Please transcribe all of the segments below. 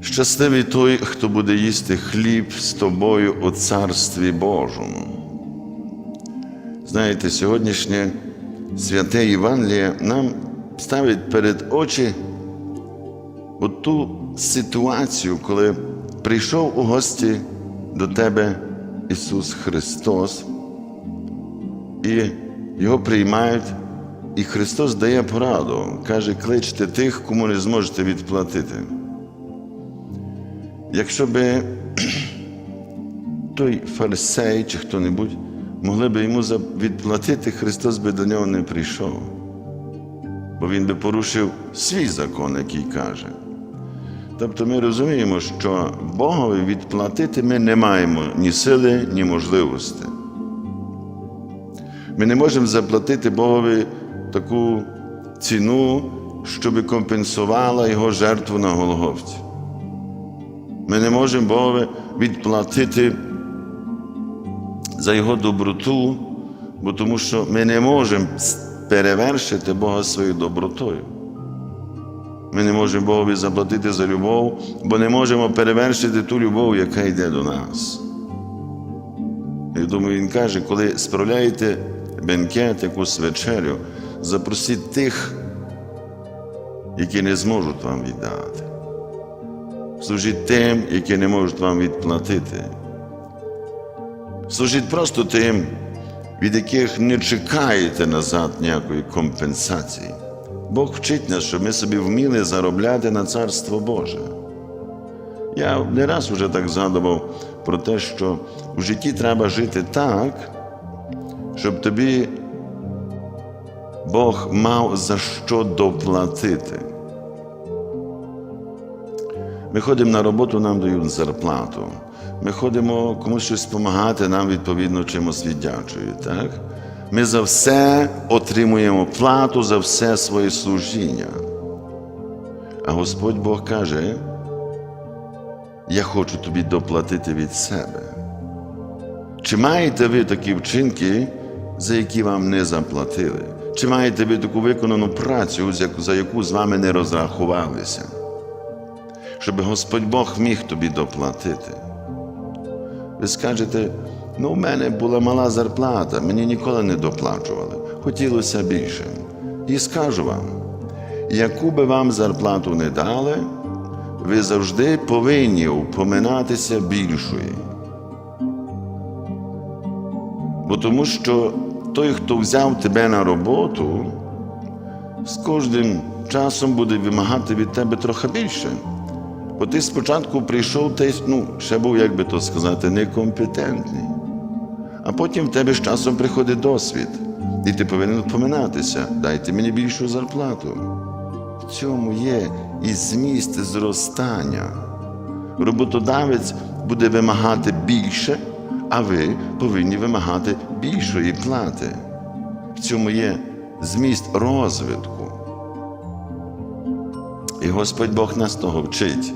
Щасливий той, хто буде їсти хліб з тобою у Царстві Божому. Знаєте, сьогоднішнє святе Євангеліє нам ставить перед очі оту ситуацію, коли прийшов у гості до тебе Ісус Христос, і Його приймають, і Христос дає пораду, каже, кличте тих, кому не зможете відплатити. Якщо би той фарисей чи хто-небудь могли би йому відплатити, Христос би до нього не прийшов. Бо він би порушив свій закон, який каже. Тобто ми розуміємо, що Богові відплатити ми не маємо ні сили, ні можливості. Ми не можемо заплатити Богові таку ціну, щоб компенсувала його жертву на Голгофті. Ми не можемо Богові відплатити за його доброту, бо тому що ми не можемо перевершити Бога своєю добротою. Ми не можемо Богові заплатити за любов, бо не можемо перевершити ту любов, яка йде до нас. Я думаю, він каже, коли справляєте бенкет, якусь вечерю, запросіть тих, які не зможуть вам віддати. Служіть тим, які не можуть вам відплатити. Служіть просто тим, від яких не чекаєте назад ніякої компенсації. Бог вчить нас, щоб ми собі вміли заробляти на Царство Боже. Я не раз вже так згадував про те, що в житті треба жити так, щоб тобі Бог мав за що доплатити. Ми ходимо на роботу, нам дають зарплату. Ми ходимо комусь щось допомагати, нам відповідно чимось віддячують. Так? Ми за все отримуємо плату за все своє служіння. А Господь Бог каже, я хочу тобі доплатити від себе. Чи маєте ви такі вчинки, за які вам не заплатили? Чи маєте ви таку виконану працю, за яку з вами не розрахувалися? Щоб Господь Бог міг тобі доплатити. Ви скажете, ну, у мене була мала зарплата, мені ніколи не доплачували, хотілося більше. І скажу вам, яку би вам зарплату не дали, ви завжди повинні упоминатися більшої. Бо тому що той, хто взяв тебе на роботу, з кожним часом буде вимагати від тебе трохи більше. Бо ти спочатку прийшов, ти, ну, ще був, як би то сказати, некомпетентний. А потім в тебе з часом приходить досвід, і ти повинен впоминатися, дайте мені більшу зарплату. В цьому є і зміст зростання. Роботодавець буде вимагати більше, а ви повинні вимагати більшої плати. В цьому є зміст розвитку. І Господь Бог нас того вчить,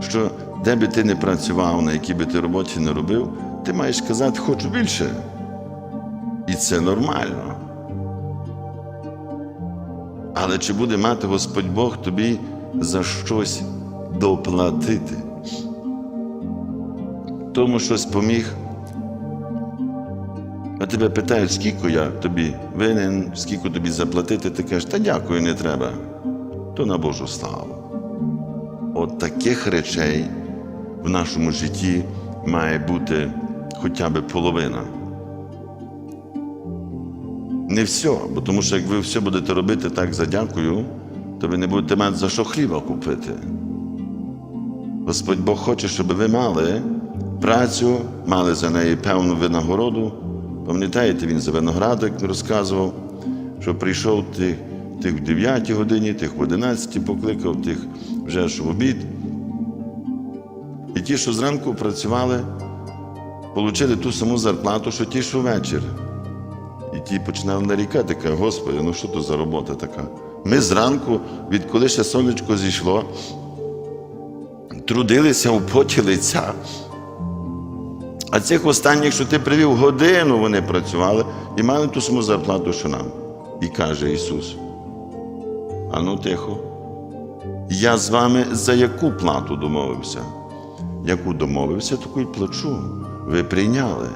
що де би ти не працював, на якій би ти роботі не робив, ти маєш сказати, хочу більше. І це нормально. Але чи буде мати Господь Бог тобі за щось доплатити? Тому щось поміг. А тебе питають, скільки я тобі винен, скільки тобі заплатити, ти кажеш, та дякую, не треба. То на Божу славу. От таких речей в нашому житті має бути хоча б половина. Не все, бо тому що як ви все будете робити так за дякую, то ви не будете мати за що хліба купити. Господь Бог хоче, щоб ви мали працю, мали за неї певну винагороду. Пам'ятаєте, він за виноградок розказував, що прийшов тих, тих в 9 годині, тих в 11 покликав, тих вже ж в обід. І ті, що зранку працювали, отримали ту саму зарплату, що ті, що вечір. І ті починали нарікати, каже, Господи, ну що то за робота така? Ми зранку, відколи ще сонечко зійшло, трудилися у поті лиця. А цих останніх, що ти привів годину, вони працювали і мали ту саму зарплату, що нам. І каже Ісус: Ану тихо, Я з вами за яку плату домовився? Яку домовився, таку й плачу. Ви прийняли.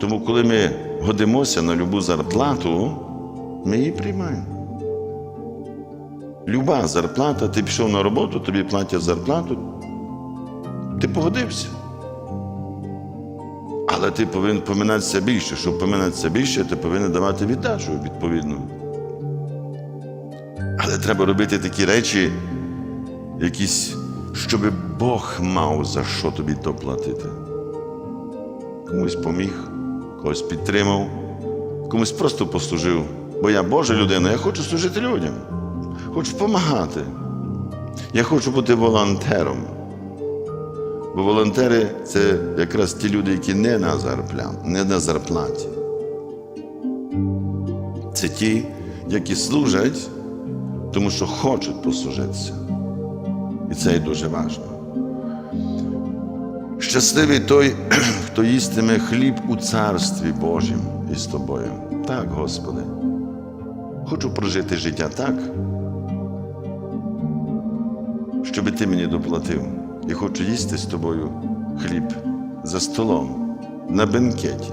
Тому, коли ми годимося на любу зарплату, ми її приймаємо. Люба зарплата, ти пішов на роботу, тобі платять зарплату, ти погодився. Але ти повинен поминатися більше. Щоб поминатися більше, ти повинен давати віддачу відповідно. Але треба робити такі речі, якісь, щоб Бог мав за що тобі то платити. Комусь поміг, когось підтримав, комусь просто послужив. Бо я Божа людина, я хочу служити людям, хочу допомагати. Я хочу бути волонтером. Бо волонтери це якраз ті люди, які не на зарплаті, не на зарплаті. Це ті, які служать, тому що хочуть послужитися. І це є дуже важливо. Щасливий той, хто їстиме хліб у Царстві Божім із тобою. Так, Господи. Хочу прожити життя так, щоб ти мені доплатив. І хочу їсти з тобою хліб за столом, на бенкеті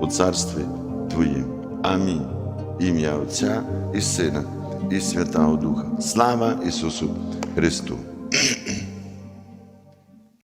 у царстві Твоїм. Амінь. Ім'я Отця і Сина, і Святого Духа. Слава Ісусу Христу!